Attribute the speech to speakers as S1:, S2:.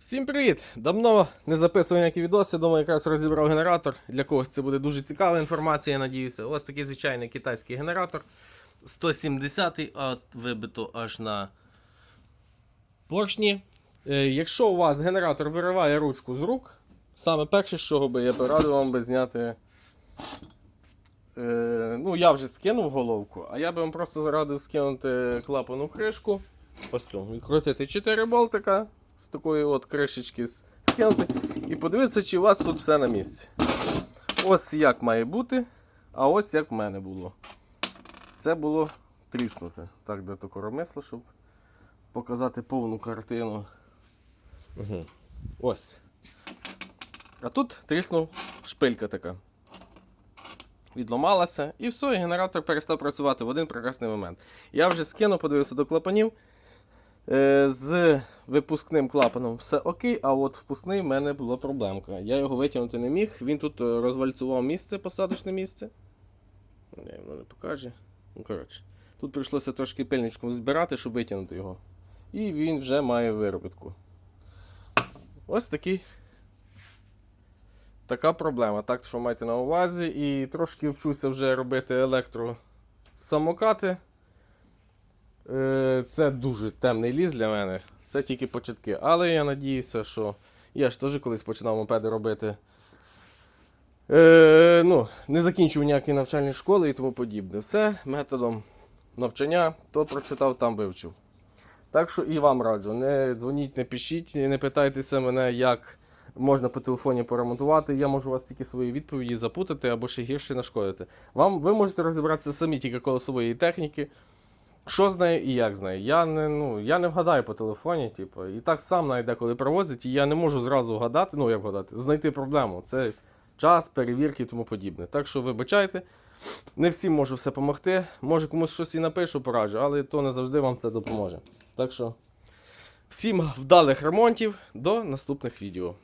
S1: Всім привіт! Давно не записував ніякі відоси, думаю, якраз розібрав генератор. Для когось це буде дуже цікава інформація, я надіюся. Ось такий звичайний китайський генератор. 170-й, а вибито аж на поршні. Е, якщо у вас генератор вириває ручку з рук, саме перше, з чого би я би радив вам би зняти. Е, ну, я вже скинув головку, а я би вам просто зарадив скинути клапану кришку. Ось цю. Відкрутити 4 болтика з такої от кришечки скинути. І подивитися, чи у вас тут все на місці. Ось як має бути, а ось як в мене було. Це було тріснуте. Так, де то коромисло, щоб показати повну картину. Угу. Ось. А тут тріснув шпилька така. Відломалася, і все, і генератор перестав працювати в один прекрасний момент. Я вже скинув, подивився до клапанів. Е, з випускним клапаном все окей, а от впускний в мене була проблемка. Я його витягнути не міг, він тут е, розвальцював місце, посадочне місце. Не, воно не покаже. Ну, коротше. Тут прийшлося трошки пильничком збирати, щоб витягнути його. І він вже має виробітку. Ось такий. Така проблема. Так що майте на увазі. І трошки вчуся вже робити електросамокати. Е, Це дуже темний ліс для мене. Це тільки початки. Але я надіюся, що я ж теж колись починав мопеди робити. Е, ну, не закінчив ніякі навчальні школи і тому подібне. Все методом навчання, то прочитав, там вивчив. Так що і вам раджу, не дзвоніть, не пишіть, не питайтеся мене, як можна по телефоні поремонтувати. Я можу вас тільки свої відповіді запутати або ще гірше нашкодити. Вам, ви можете розібратися самі тільки коло своєї техніки. Що з і як з? Я не, ну, я не вгадаю по телефоні, типу, і так сам навіть деколи привозять, і я не можу зразу вгадати, ну як вгадати, знайти проблему. Це час, перевірки і тому подібне. Так що вибачайте, не всім можу все допомогти. Може комусь щось і напишу, пораджу, але то не завжди вам це допоможе. Так що всім вдалих ремонтів, до наступних відео.